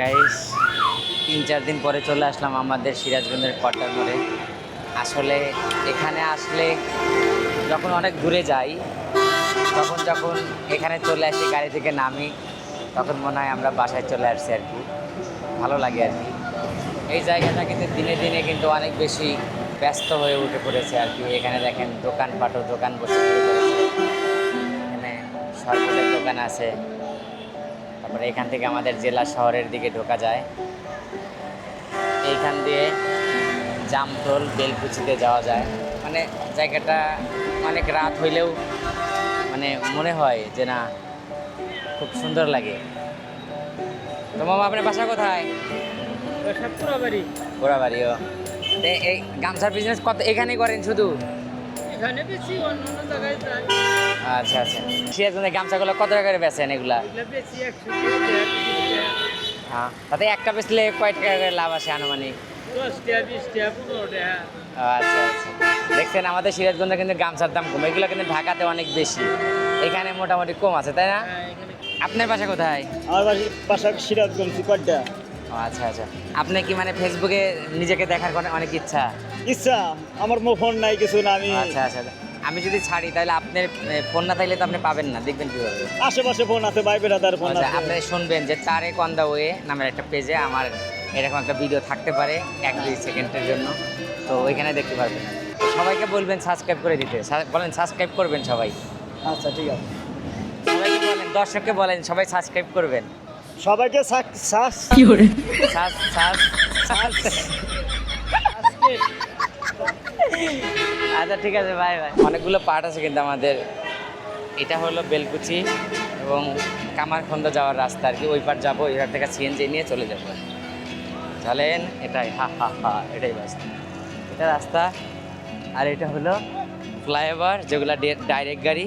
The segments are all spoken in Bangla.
গাইস তিন, চার দিন পরে চলে আসলাম আমাদের সিরাজগঞ্জের কোয়ার্টার মোড়ে। আসলে এখানে আসলে যখন অনেক দূরে যাই, তখন যখন এখানে চলে আসি, গাড়ি থেকে নামি, তখন মনে হয় আমরা বাসায় চলে আসছি আর কি। ভালো লাগে আর কি। এই জায়গাটা কিন্তু দিনে দিনে কিন্তু অনেক বেশি ব্যস্ত হয়ে উঠে পড়েছে আর কি। এখানে দেখেন দোকানপাটও, দোকান বসে এখানে সরকারের দোকান আছে। তারপরে এখান থেকে আমাদের জেলা শহরের দিকে ঢোকা যায়। এইখান দিয়ে জামতল বেলকুচিতে যাওয়া যায়। মানে জায়গাটা অনেক রাত হইলেও মানে মনে হয় যে না খুব সুন্দর লাগে। তো মামা আপনার বাসা কোথায়? গোড়াবাড়িও তো এই গামছার বিজনেস কত এখানেই করেন শুধু? এখানে বেশি অন্য জায়গায় আচ্ছা আচ্ছা। সিরাজগঞ্জের গামছাগুলো কত টাকা করে বেচেন এগুলা? হ্যাঁ তাতে একটা বেচলে কয় টাকা করে লাভ আসে আনুমানিক? আচ্ছা আচ্ছা। দেখছেন আমাদের সিরাজগঞ্জে কিন্তু গামছার দাম কম। এগুলো কিন্তু ঢাকাতে অনেক বেশি। এখানে মোটামুটি কম আছে তাই না? হ্যাঁ, আপনার বাসা কোথায়? আমার পাশে সিরাজগঞ্জ ও, আচ্ছা আচ্ছা। আপনি কি মানে ফেসবুকে নিজেকে দেখার অনেক ইচ্ছা? ইচ্ছা আমার মো ফোন নাই কিছু না আমি আচ্ছা আচ্ছা। আমি যদি ছাড়ি তাহলে আপনার ফোন না থাকলে তো আপনি পাবেন না। দেখবেন কীভাবে। আশেপাশে ফোন আছে ভাই বেড়াদার ফোন আচ্ছা আছে। আপনি শুনবেন যে তারে কন্দা ওয়ে নামের একটা পেজে আমার এরকম একটা ভিডিও থাকতে পারে এক দুই সেকেন্ডের জন্য। তো ওইখানে দেখতে পারবেন। সবাইকে বলবেন সাবস্ক্রাইব করে দিতে। বলেন সাবস্ক্রাইব করবেন সবাই। আচ্ছা ঠিক আছে। সবাইকে বলেন দর্শককে বলেন সবাই সাবস্ক্রাইব করবেন। সবাইকে সাস সাস আচ্ছা ঠিক আছে বাই বাই অনেকগুলো পার্ট আছে কিন্তু আমাদের। এটা হলো বেলকুচি এবং কামারখন্দ যাওয়ার রাস্তা আর কি। ওই পার যাব পার থেকে সিএনজি নিয়ে চলে যাব। চলেন এটাই, হা হা হা, এটাই রাস্তা এটা রাস্তা। আর এটা হলো ফ্লাইওভার, যেগুলো ডাইরেক্ট গাড়ি,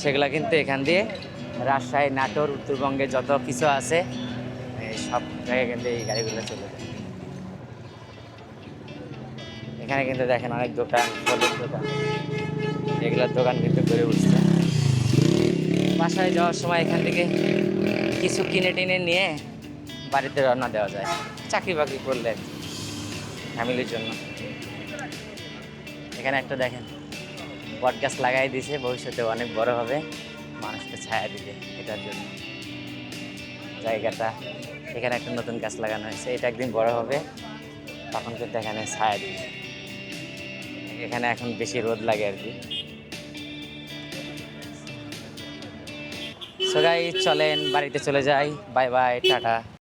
সেগুলো কিন্তু এখান দিয়ে রাজশাহী, নাটোর, উত্তরবঙ্গে যত কিছু আছে সব জায়গায় কিন্তু এই গাড়িগুলো চলে যায়। এখানে কিন্তু দেখেন অনেক দোকান ফলের দোকান। এগুলোর দোকান কিন্তু গড়ে উঠছে। বাসায় যাওয়ার সময় এখান থেকে কিছু কিনে টিনে নিয়ে বাড়িতে রওনা দেওয়া যায়। চাকরি বাকরি করলে ফ্যামিলির জন্য। এখানে একটা দেখেন, বট গাছ লাগাই দিয়েছে ভবিষ্যতে অনেক বড় হবে, মানুষকে ছায়া দিবে এটার জন্য। জায়গাটা, এখানে একটা নতুন গাছ লাগানো হয়েছে, এটা একদিন বড় হবে, তখন কিন্তু এখানে ছায়া দিবে। এখানে এখন বেশি রোদ লাগে আর কি। সবাই চলেন, বাড়িতে চলে যাই। Bye bye tata.